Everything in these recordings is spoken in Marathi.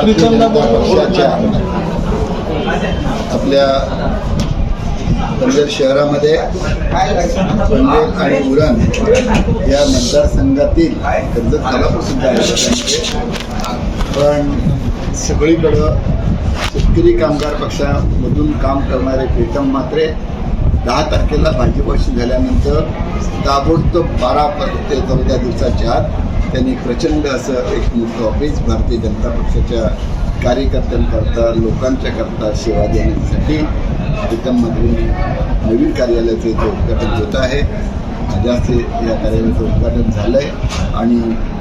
पक्षाच्या आपल्या पनवेल शहरामध्ये पनवेल आणि उरण या मतदारसंघातील कर्जत खालापूर सुद्धा. पण सगळीकडं शेतकरी कामगार पक्षामधून काम करणारे प्रीतम मात्रे दहा तारखेला भाजपशी झाल्यानंतर ताबडतोब बारा ते चौदा दिवसाच्या आत त्यांनी प्रचंड असं एक मोठं ऑफिस भारतीय जनता पक्षाच्या कार्यकर्त्यांकरता लोकांच्या करता सेवा देण्यासाठी प्रीतम मात्रेंनी नवीन कार्यालयाचं इथे उद्घाटन होत आहे. माझ्या या कार्यालयाचं उद्घाटन झालं आहे आणि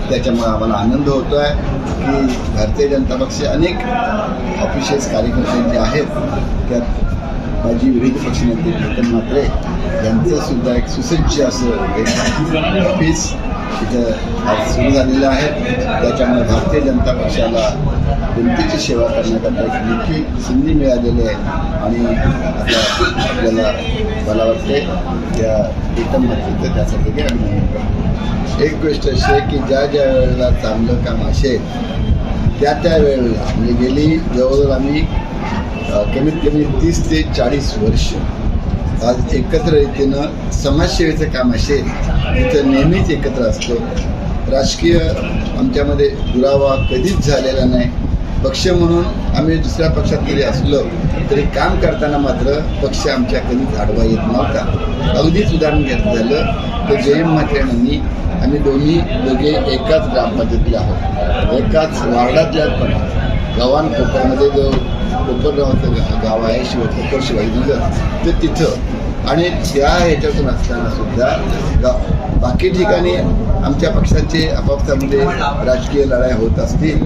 त्याच्यामुळे आम्हाला आनंद होतो आहे की भारतीय जनता पक्ष अनेक ऑफिशियल्स कार्यकर्ते जे आहेत. त्यात माझी विविध पक्षनेते प्रीतम म्हात्रे यांचंसुद्धा एक सुसज्ज असं एक ऑफिस तिथं आज सुरू झालेलं आहे त्याच्यामुळे भारतीय जनता पक्षाला जनतेची सेवा करण्याकरता एक मोठी संधी मिळालेली आहे. आणि आता आपल्याला मला वाटते त्या प्रीतम म्हात्रेचं त्यासाठी मी अभिनंदन एक गोष्ट अशी आहे की ज्या ज्या वेळेला चांगलं काम असेल त्या त्या वेळेला म्हणजे गेली जवळजवळ आम्ही कमीत कमी तीस ते चाळीस वर्ष आज एकत्र रीतीनं समाजसेवेचं काम असेल तिथं नेहमीच एकत्र असतो. राजकीय आमच्यामध्ये दुरावा कधीच झालेला नाही. पक्ष म्हणून आम्ही दुसऱ्या पक्षात जरी असलो तरी काम करताना मात्र पक्ष आमच्या कधीच आडवा येत नव्हता. अगदीच उदाहरण घ्यायचं झालं तर जयम म्हात्रेंनी आम्ही दोन्ही दोघे एकाच ग्रामपंचायतीला आहोत. एकाच वार्डातल्या पण. गव्हाण कोपरमध्ये जो कोपर नावाचं गा- गाव आहे शिव कोपर शिवाजीनगर तर तिथं. आणि त्या ह्याच्यातून असताना सुद्धा गा बाकी ठिकाणी आमच्या पक्षाचे आपापसामध्ये राजकीय लढाई होत असतील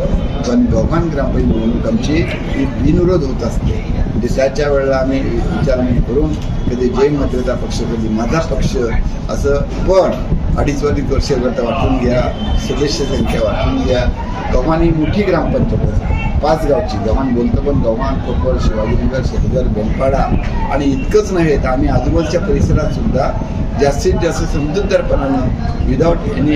पण गव्हाण ग्रामपंचायत निवडणूक आमची ही बिनविरोध होत असते. म्हणजे त्याच्या वेळेला आम्ही विचारणी करून कधी जैन मतदार पक्ष कधी माझा पक्ष असं पण अडीच अडीच वर्ष वाटून घ्या सदस्य संख्या वाटून घ्या. गव्हाण ही मोठी ग्रामपंचायत असते पाच गावची गव्हाण बोलतो पण गव्हाण कोपर शिवाजीनगर शेतगर बेलपाडा आणि इतकंच नव्हे तर आम्ही आजूबाजूच्या परिसरात सुद्धा जास्तीत जास्त समजूतदारपणानं विदाऊट एनी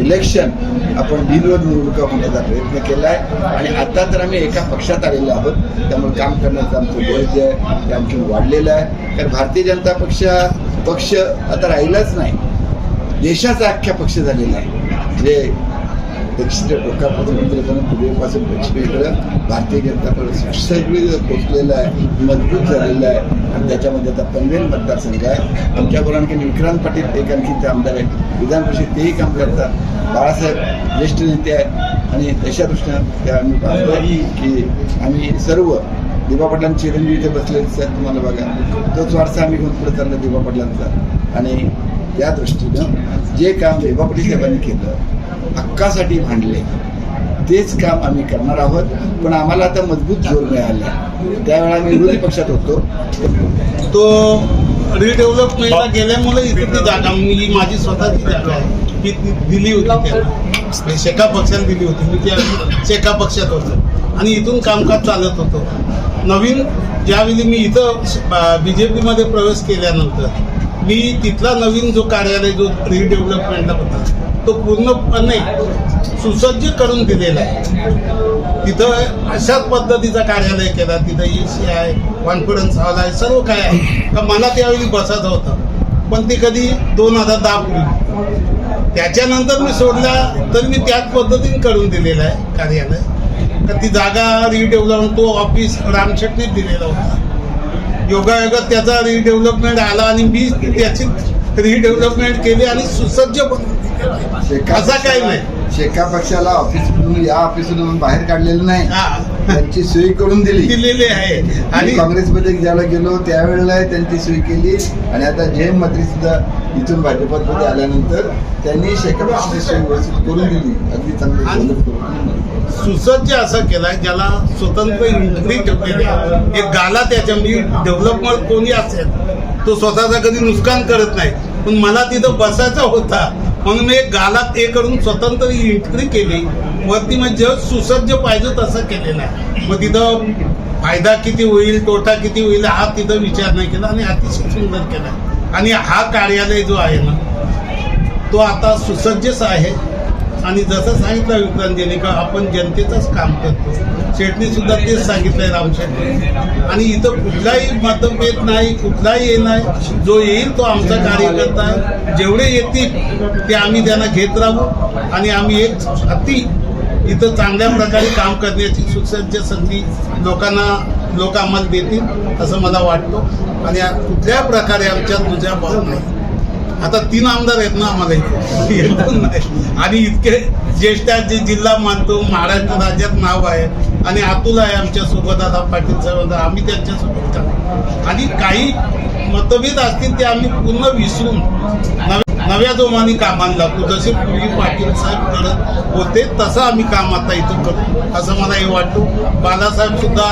इलेक्शन आपण बिनविरोध निवडणुका होण्याचा प्रयत्न केला आहे आणि आता तर आम्ही एका पक्षात आलेलो आहोत. त्यामुळे काम करण्याचं आमचं वय जे आहे. ते आणखी वाढलेलं आहे. कारण भारतीय जनता पक्ष पक्ष आता राहिलाच नाही. देशाचा अख्ख्या पक्ष झालेला आहे. जे दक्षिण टोकापासून उत्तरेकडून पूर्वेपासून पश्चिमेकडं भारतीय जनता पक्ष सगळी पोचलेला आहे मजबूत झालेलं आहे. आणि त्याच्यामध्ये आता पनवेल मतदारसंघ आहे. आमच्याबरोबर आणखी विक्रांत पाटील एक आणखी ते आमदार आहेत. विधान परिषद तेही काम करतात. बाळासाहेब ज्येष्ठ नेते आहेत. आणि तशा दृष्टीनं त्या आम्ही पाहतोय की आम्ही सर्व दिवा पाटलांचे चिरंजीव इथे बसलेले आहेत तुम्हाला बघा. तोच वारसा आम्ही घेऊन पुढे चाललो दिवा पाटलांचा. आणि त्या दृष्टीनं जे काम दिवा पाटील साहेबांनी केलं हक्कासाठी भांडले. तेच काम आम्ही करणार आहोत. पण आम्हाला आता मजबूत जोर मिळाला. त्यावेळेला आम्ही विरोधी पक्षात होतो. तो रिडेव्हलपमेंटला गेल्यामुळे इथे ती जागा मी माझी स्वतःची जागा आहे. ती दिली होती त्याला. म्हणजे शेका पक्षाला दिली होती. मी त्या शेका पक्षात होतो. आणि इथून कामकाज चालत होतो. नवीन ज्यावेळी मी इथं बी जे पीमध्ये प्रवेश केल्यानंतर मी तिथला नवीन जो कार्यालय जो रिडेव्हलपमेंटला होता तो पूर्णपणे सुसज्ज करून दिलेला आहे. तिथं अशाच पद्धतीचा कार्यालय केला तिथं ए सी आहे कॉन्फिडन्स हॉल आहे सर्व काय आहे. का मला त्यावेळी बसायचं होतं. पण ते कधी दोन हजार दहा पूर्वी त्याच्यानंतर मी सोडला तर मी त्याच पद्धतीने करून दिलेलं आहे कार्यालय. तर ती जागा रिडेव्हलपमेंट तो ऑफिस रामशेटनेच दिलेला होता. योगायोगात त्याचा रिडेव्हलपमेंट आला आणि मी त्याची रिडेव्हलपमेंट केली आणि सुसज्ज बनवली. शेका काही नाही. शेका पक्षाला ऑफिसमधून या ऑफिसमधून बाहेर काढलेलं नाही. त्यांची सोय करून दिली. दिलेली आहे. आणि काँग्रेसमध्ये ज्यावेळेला गेलो त्यावेळेला त्यांची सोय केली. आणि आता जयम मंत्री सुद्धा इथून भाजपात मध्ये आल्यानंतर त्यांनी शेकापची सोय व्यवस्थित करून दिली. अगदी चांगली. सुसज्ज असं केलाय ज्याला स्वतंत्र एंट्री ठेवलेली आहे. एक गाला त्याच्या मी डेव्हलपमेंट कोणी असेल तो स्वतःचा कधी नुकसान करत नाही. पण मला तिथं बसायचा होता. म्हणून मी गालात हे करून स्वतंत्र एंट्री केली. वरती म्हणजे सुसज्ज पाहिजे तसं केलेलं आहे मग तिथं फायदा किती होईल तोटा किती होईल हा तिथं विचार नाही केला आणि अतिशय सुंदर केला. आणि हा कार्यालय जो आहे ना तो आता सुसज्जच आहे. आणि जसं सांगितलं विक्रांतीने का आपण जनतेचंच काम करतो. शेटनी सुद्धा तेच सांगितलंय राम शेट्टी आणि इथं कुठलाही मतभेद नाही कुठलाही हे नाही. जो येईल तो आमचा कार्यकर्ता. जेवढे येतील ते आम्ही त्यांना घेत राहू. आणि आम्ही एक अति इथं चांगल्या प्रकारे काम करण्याची सुसज्ज संधी लोकांना लोक आम्हाला देतील असं मला वाटतं. आणि कुठल्या प्रकारे आमच्या तुझ्या भाऊ नाही आता तीन आमदार आहेत ना आम्हाला एक आणि इतके ज्येष्ठ जे जिल्हा मानतो महाराष्ट्र राज्यात नाव आहे. आणि अतुल आहे आमच्यासोबत आता पाटील साहेब आम्ही त्यांच्यासोबत काम आणि काही मतभेद असतील ते आम्ही पूर्ण विसरून नव्या जोमाने कामाला लागतो जसे पूर्वी पाटील साहेब करत होते तसं आम्ही काम आता इथं करतो. असं मला हे वाटतो. बालासाहेब सुद्धा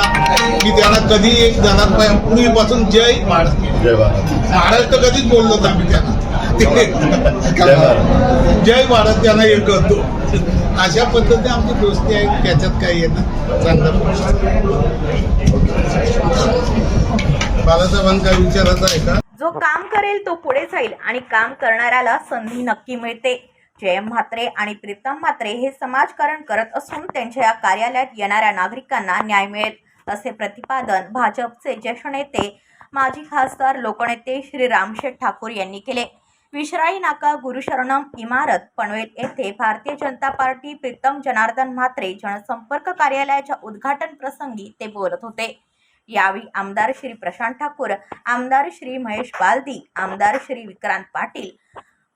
मी त्यांना कधी एक जणात पूर्वीपासून जय महाराष्ट्र महाराष्ट्र कधीच बोललो आम्ही त्यांना. जय भारत. जय भारत त्यांना हे करतो. अशा पद्धतीने आमची दोस्ती आहे त्याच्यात काही येणं चांगलं बालासाहेबांना काय विचारायचं आहे का? जो काम करेल तो पुढे जाईल आणि काम करणाऱ्याला संधी नक्की मिळते. जयम म्हात्रे आणि प्रीतम म्हात्रे हे समाजकारण करत असून त्यांच्या या कार्यालयात येणाऱ्या नागरिकांना न्याय मिळेल असे प्रतिपादन भाजपचे ज्येष्ठ नेते माजी खासदार लोकनेते श्री रामशेठ ठाकूर यांनी केले. विश्राई नाका गुरुशरणम इमारत पनवेल येथे भारतीय जनता पार्टी प्रीतम जनार्दन म्हात्रे जनसंपर्क कार्यालयाच्या उद्घाटन प्रसंगी ते बोलत होते. यावेळी आमदार श्री प्रशांत ठाकूर आमदार श्री महेश बालदी आमदार श्री विक्रांत पाटील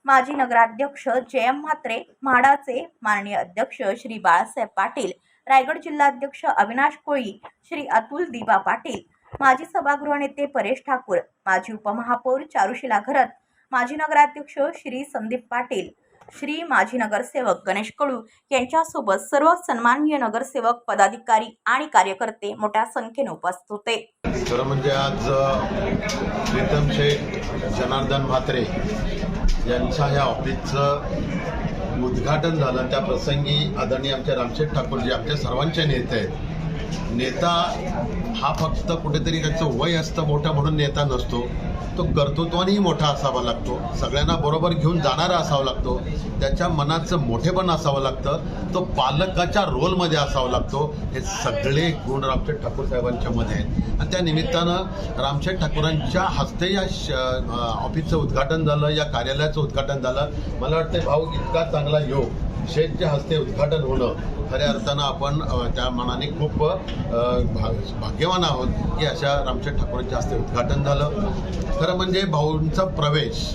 माजी नगराध्यक्ष जयम म्हात्रे म्हाडाचे माननीय अध्यक्ष श्री बाळासाहेब पाटील रायगड जिल्हाध्यक्ष अविनाश कोळी श्री अतुल दिबा पाटील माजी सभागृह नेते परेश ठाकूर माजी उपमहापौर चारुशिला घरत माजी नगराध्यक्ष श्री संदीप पाटील श्री माजी नगरसेवक गणेश कडू यांच्यासोबत सर्व सन्माननीय नगरसेवक पदाधिकारी आणि कार्यकर्ते मोठ्या संख्येने उपस्थित होते. खरं म्हणजे आज प्रीतम शेठ जनार्दन म्हात्रे यांच्या ह्या ऑफिसचं उद्घाटन झालं. त्या प्रसंगी आदरणीय आमचे रामशेठ ठाकूर जे आमच्या सर्वांचे नेते आहेत. नेता हा फक्त कुठेतरी त्याचं वय असतं मोठं म्हणून नेता नसतो. तो कर्तृत्वानेही मोठा असावा लागतो. सगळ्यांना बरोबर घेऊन जाणारा असावा लागतो. त्याच्या मनाचं मोठेपण असावं लागतं. तो पालकाच्या रोलमध्ये असावा लागतो. हे सगळे गुण रामशेठ ठाकूर साहेबांच्या मध्ये आहेत. आणि त्या निमित्तानं रामशेठ ठाकूरांच्या हस्ते या श ऑफिसचं उद्घाटन झालं या कार्यालयाचं उद्घाटन झालं. मला वाटतं भाऊ इतका चांगला योग शेठच्या हस्ते उद्घाटन होणं. खऱ्या अर्थानं आपण त्या मनाने खूप भाग्यवान आहोत की अशा रामशेठ ठाकूरांच्या हस्ते उद्घाटन झालं. खरं म्हणजे भाऊंचा प्रवेश.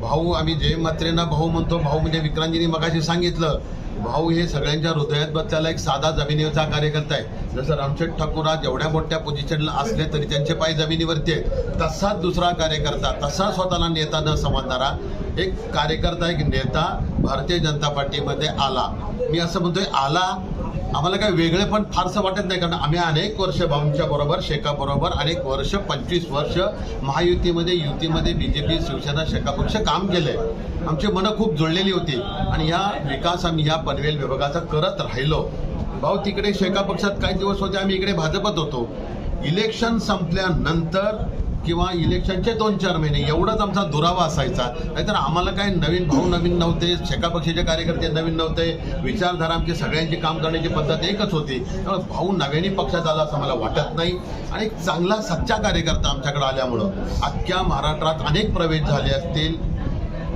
भाऊ आम्ही जय मात्रेंना भाऊ म्हणतो भाऊ म्हणजे विक्रांतजींनी मगाशी सांगितलं भाऊ हे सगळ्यांच्या हृदयात बसलेला एक साधा जमिनीवरचा कार्यकर्ता आहे. जसं रामशेठ ठाकूर जेवढ्या मोठ्या पोझिशनला असले तरी त्यांचे पाय जमिनीवरती आहेत. तसाच दुसरा कार्यकर्ता तसा स्वतःला नेता न समजणारा एक कार्यकर्ता एक नेता भारतीय जनता पार्टीमध्ये आला. मी असं म्हणतोय आला आम्हाला काही वेगळे पण फारसं वाटत नाही कारण आम्ही अनेक वर्ष भाऊंच्या बरोबर शेकाबरोबर अनेक वर्ष पंचवीस वर्ष महायुतीमध्ये युतीमध्ये बी जे पी शिवसेना शेकापक्ष काम केलंय. आमची मनं खूप जुळलेली होती आणि ह्या विकास आम्ही ह्या पनवेल विभागाचा करत राहिलो. भाऊ तिकडे शेका पक्षात काही दिवस होते आम्ही इकडे भाजपत होतो. इलेक्शन संपल्यानंतर किंवा इलेक्शनचे दोन चार महिने एवढाच आमचा दुरावा असायचा. नाहीतर आम्हाला काही नवीन भाऊ नवीन नव्हते शेका पक्षाचे कार्यकर्ते नवीन नव्हते विचारधारा आमची सगळ्यांची काम करण्याची पद्धत एकच होती. त्यामुळे भाऊ नव्याने पक्षात आला असं मला वाटत नाही. आणि एक चांगला सच्चा कार्यकर्ता आमच्याकडे आल्यामुळं अख्ख्या महाराष्ट्रात अनेक प्रवेश झाले असतील.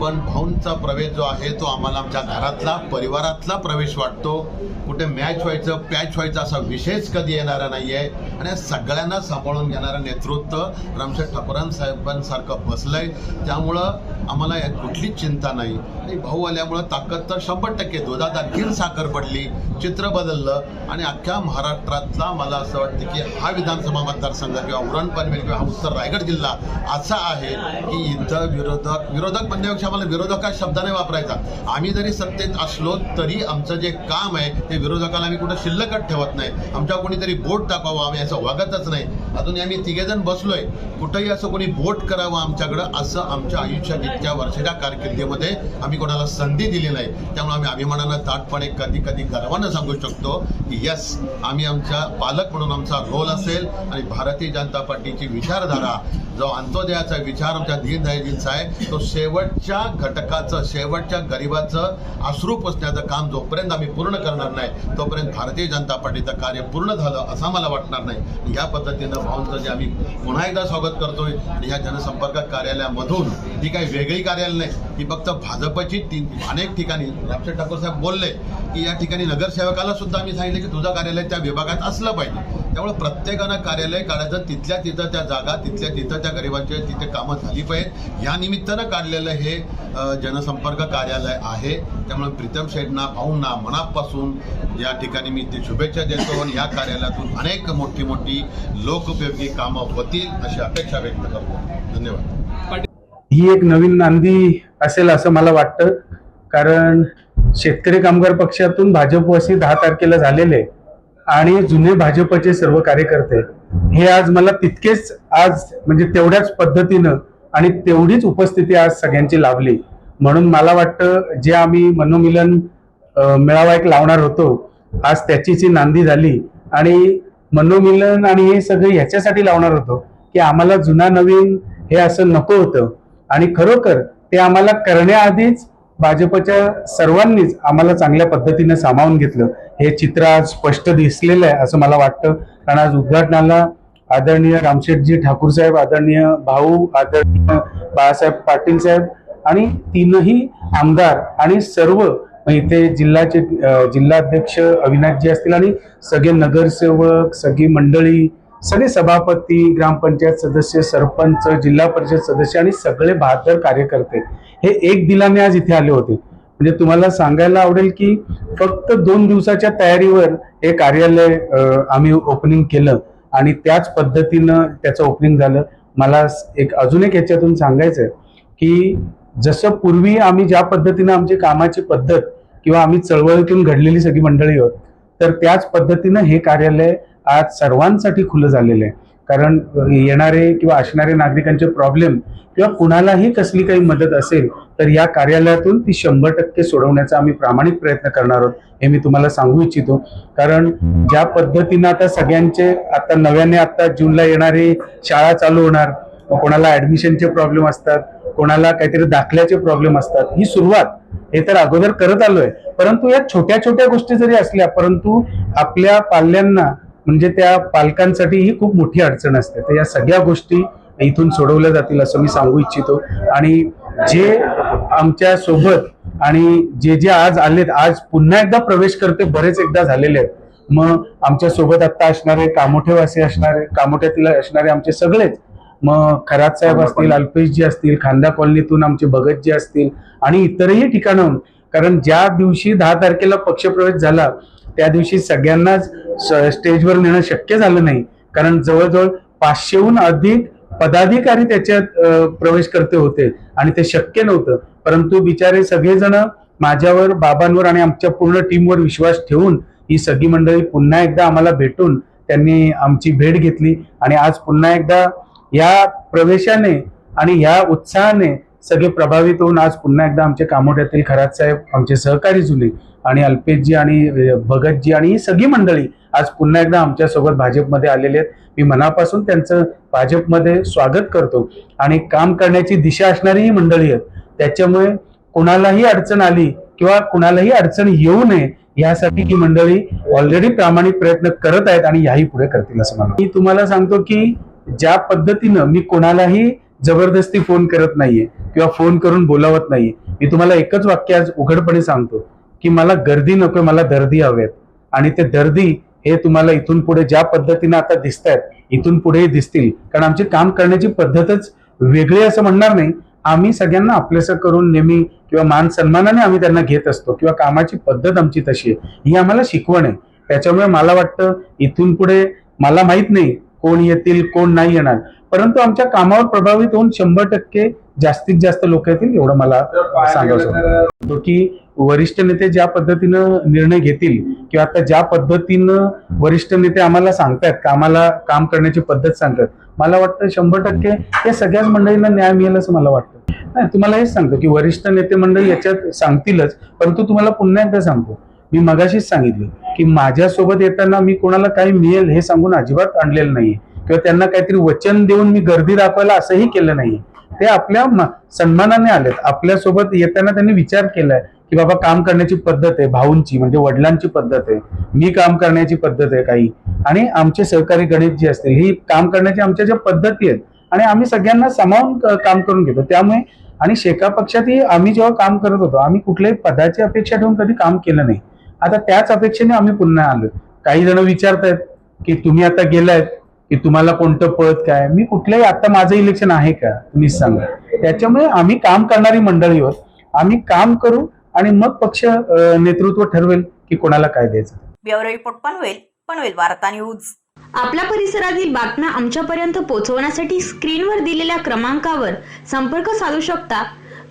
पण भाऊंचा प्रवेश जो आहे तो आम्हाला आमच्या घरातला परिवारातला प्रवेश वाटतो. कुठे मॅच व्हायचं पॅच व्हायचं असा विषयच कधी येणारा नाही आहे आणि सगळ्यांना सांभाळून घेणारं नेतृत्व रामशेठ ठाकूरां साहेबांसारखं आहे त्यामुळं आम्हाला यात कुठलीच चिंता नाही. आणि भाऊ आल्यामुळं ताकद तर शंभर टक्के दुधात आणखीन साखर पडली चित्र बदललं आणि अख्ख्या महाराष्ट्रातला मला असं वाटतं की हा विधानसभा मतदारसंघ किंवा उरण पनवेल किंवा हा उत्तर रायगड जिल्हा असा आहे की इथं विरोधक विरोधक म्हणण्यापेक्षा आम्हाला विरोधक हा शब्द नाही वापरायचा. आम्ही जरी सत्तेत असलो तरी आमचं जे काम आहे ते विरोधकाला आम्ही कुठं शिल्लकच ठेवत नाही. आमच्या कोणीतरी बोट टाकावं आम्ही असं वागतच नाही. अजून आम्ही तिघेजण बसलोय. कुठंही असं कोणी बोट करावं आमच्याकडं असं आमच्या आयुष्यात इतक्या वर्षाच्या कारकिर्दीमध्ये आम्ही कोणाला संधी दिली नाही. त्यामुळे आम्ही अभिमानानं ताटपणे कधी कधी गर्वानं सांगू शकतो की यस आम्ही आमच्या पालक म्हणून आमचा रोल असेल आणि भारतीय जनता पार्टीची विचारधारा जो अंत्योदयाचा विचार आमच्या दीनदयाजींचा आहे तो शेवटच्या घटकाचं शेवटच्या गरिबाचं अश्रू पुसण्याचं काम जोपर्यंत आम्ही पूर्ण करणार नाही तोपर्यंत भारतीय जनता पार्टीचं कार्य पूर्ण झालं असं मला वाटणार नाही. या पद्धतीनं भाऊंचं जे आम्ही पुन्हा एकदा स्वागत करतोय आणि ह्या जनसंपर्क कार्यालयामधून ही काही वेगळी कार्यालय नाही. ही फक्त भाजपची तीन अनेक ठिकाणी रामशेठ ठाकूर साहेब बोलले की या ठिकाणी नगरसेवकाला सुद्धा आम्ही सांगितलं की तुझं कार्यालय त्या विभागात असलं पाहिजे. त्यामुळे प्रत्येकानं कार्यालय काढायचं तिथल्या तिथं त्या जागा तिथल्या तिथं त्या गरिबांच्या तिथे कामं झाली पाहिजेत. या निमित्तानं काढलेलं हे जनसंपर्क कार्यालय आहे. त्यामुळे प्रीतम शेठना भाऊंना मनापासून या ठिकाणी मी ते शुभेच्छा देतो आणि या कार्यालयातून अनेक मोठी मोठी लोकोपयोगी कामं होतील अशी अपेक्षा व्यक्त करतो. धन्यवाद. ही एक नवीन नांदी असेल असं मला वाटतं. कारण शेतकरी कामगार पक्षातून भाजपवासी दहा तारखेला झालेले आणि जुने भाजपचे सर्व कार्यकर्ते हे आज मला तितकेच आज म्हणजे तेवढ्याच पद्धतीनं आणि तेवढीच उपस्थिती आज सगळ्यांची लाभली. म्हणून मला वाटतं जे आम्ही मनोमिलन मेळावा एक लावणार होतो आज त्याची जी नांदी झाली. आणि मनोमिलन आणि हे सगळं ह्याच्यासाठी लावणार होतो की आम्हाला जुना नवीन हे असं नको होतं. आणि खरोखर ते आम्हाला करण्याआधीच भाजपच्या सर्वांनीच आम्हाला चांगल्या पद्धतीने सामावून घेतलं. हे चित्र आज स्पष्ट दिसलेलं आहे असं मला वाटतं. कारण आज उद्घाटनाला आदरणीय रामशेठजी ठाकूर साहेब आदरणीय भाऊ आदरणीय बाळासाहेब पाटील साहेब आणि तीनही आमदार आणि सर्व इथे जिल्ह्याचे जिल्हाध्यक्ष अविनाशजी असतील आणि सगळे नगरसेवक सगळी मंडळी सगळे सभापती ग्रामपंचायत सदस्य सरपंच जिल्हा परिषद सदस्य आणि सगळे बहात्तर कार्यकर्ते हे एक दिलाने आज इथे आले होते. म्हणजे तुम्हाला सांगायला आवडेल की फक्त दोन दिवसाच्या तयारीवर हे कार्यालय आम्ही ओपनिंग केलं आणि त्याच पद्धतीनं त्याचं ओपनिंग झालं. मला एक अजून एक याच्यातून सांगायचं आहे की जसं पूर्वी आम्ही ज्या पद्धतीनं आमची कामाची पद्धत किंवा आम्ही चळवळीतून घडलेली सगळी मंडळी आहोत तर त्याच पद्धतीनं हे कार्यालय आज सर्वांसाठी खुलं झालेलं आहे. कारण येणारे किंवा असणारे नागरिकांचे प्रॉब्लेम किंवा कुणालाही कसली काही मदत असेल तर या कार्यालयातून ती शंभर टक्के सोडवण्याचा आम्ही प्रामाणिक प्रयत्न करणार आहोत हे मी तुम्हाला सांगू इच्छितो. कारण ज्या पद्धतीनं आता सगळ्यांचे आता नव्याने आता जूनला येणारी शाळा चालू होणार कोणाला ऍडमिशनचे प्रॉब्लेम असतात कोणाला काहीतरी दाखल्याचे प्रॉब्लेम असतात ही सुरुवात हे तर अगोदर करत आलोय. परंतु या छोट्या छोट्या गोष्टी जरी असल्या परंतु आपल्या पाल्यांना म्हणजे त्या पालकांसाठी ही खूप मोठी अडचण असते. तर या सगळ्या गोष्टी इथून सोडवल्या जातील असं मी सांगू इच्छितो. आणि जे आमच्यासोबत आणि जे जे आज आलेत आज पुन्हा एकदा प्रवेश करते बरेच एकदा झालेले आहेत. मग आमच्यासोबत आता असणारे कामोठेवासी असणारे कामोठ्यातील असणारे आमचे सगळेच. मग खरात साहेब असतील अल्पेशजी असतील खांदा कॉलनीतून आमचे भगतजी असतील आणि इतरही ठिकाणाहून. कारण ज्या दिवशी दहा तारखेला पक्षप्रवेश झाला त्या दिवशी सगळ्यांनाच स- स्टेजवर नेणं शक्य झालं नाही. कारण जवळजवळ पाचशेहून अधिक पदाधिकारी त्याच्यात प्रवेश करते होते. आणि ते शक्य नव्हतं. परंतु बिचारे सगळेजण माझ्यावर बाबांवर आणि आमच्या पूर्ण टीमवर विश्वास ठेवून ही सगळी मंडळी पुन्हा एकदा आम्हाला भेटून त्यांनी आमची भेट घेतली. आणि आज पुन्हा एकदा या प्रवेशाने आणि या उत्साहाने सगळे प्रभावित होऊन आज पुन्हा एकदा आमचे कामोट्यातील खरात साहेब आमचे सहकारी जुने आणि अल्पेशजी आणि भगतजी आणि ही सगळी मंडळी आज पुन्हा एकदा आमच्यासोबत भाजपमध्ये आलेले आहेत. मी मनापासून त्यांचं भाजपमध्ये स्वागत करतो. आणि काम करण्याची दिशा असणारी ही मंडळी आहेत. त्याच्यामुळे कुणालाही अडचण आली किंवा कुणालाही अडचण येऊ नये यासाठी ही मंडळी ऑलरेडी प्रामाणिक प्रयत्न करत आहेत आणि याही पुढे करतील असं मला मी तुम्हाला सांगतो की ज्या पद्धतीनं मी कोणालाही जबरदस्ती फोन करत नाहीये किंवा फोन करून बोलावत नाहीये. मी तुम्हाला एकच वाक्य आज उघडपणे सांगतो की मला गर्दी नकोय मला दर्दी हवेत. आणि ते दर्दी हे तुम्हाला इथून पुढे ज्या पद्धतीने आता दिसत आहेत इथून पुढेही दिसतील. कारण आमची काम करण्याची पद्धतच वेगळी असं म्हणणार नाही. आम्ही सगळ्यांना आपलेसं करून नेहमी किंवा मान सन्मानाने आम्ही त्यांना घेत असतो किंवा कामाची पद्धत आमची तशी आहे. ही आम्हाला शिकवण आहे. त्याच्यामुळे मला वाटतं इथून पुढे मला माहीत नाही कोण येतील कोण नाही येणार. परंतु आमच्या कामावर प्रभावित होऊन शंभर टक्के जास्तीत जास्त लोक येतील एवढं मला सांगायचं होतं. की वरिष्ठ नेते ज्या पद्धतीनं निर्णय घेतील किंवा आता ज्या पद्धतीनं वरिष्ठ नेते आम्हाला सांगतायत का आम्हाला काम करण्याची पद्धत सांगतात मला वाटतं शंभर टक्के या सगळ्याच मंडळींना न्याय मिळेल असं मला वाटतं. नाही तुम्हाला हेच सांगतो की वरिष्ठ नेते मंडळी याच्यात सांगतीलच परंतु तुम्हाला पुन्हा एकदा सांगतो मी मगाशीच सांगितले की माझ्यासोबत येताना मी कोणाला काही मिळेल हे सांगून अजिबात आणलेलं नाहीये. किंवा त्यांना काहीतरी वचन देऊन मी गर्दी दाखवायला असंही केलं नाहीये ते आपल्या सन्मानाने आलेत. आपल्यासोबत येताना त्यांनी विचार केलाय की बाबा काम करण्याची पद्धत आहे भाऊंची म्हणजे वडिलांची पद्धत आहे. मी काम करण्याची पद्धत आहे काही. आणि आमचे सहकारी गणित जे असतील ही काम करण्याच्या आमच्या ज्या पद्धती आहेत आणि आम्ही सगळ्यांना सामावून काम करून घेतो. त्यामुळे आणि शेका पक्षातही आम्ही जेव्हा काम करत होतो आम्ही कुठल्याही पदाची अपेक्षा ठेवून कधी काम केलं नाही. आता त्याच अपेक्षेने आम्ही पुन्हा आलो काही जण विचारतायत की तुम्ही आता गेलायत की तुम्हाला कोणतं पद काय मी कुठल्याही आता माझं इलेक्शन आहे का? तुम्हीच सांगा. त्याच्यामुळे आम्ही काम करणारी मंडळी आहोत. आम्ही काम करू आणि मग पक्ष नेतृत्व ठरवेल की कोणाला काय द्यायचं. ब्युरो रिपोर्ट पनवेल पनवेल वार्ता न्यूज. आपल्या परिसरातील बातम्या आमच्यापर्यंत पोहोचवण्यासाठी स्क्रीनवर दिलेल्या क्रमांकावर संपर्क साधू शकता.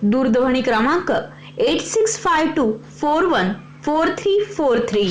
दूरध्वनी क्रमांक eight six five two four one four three four three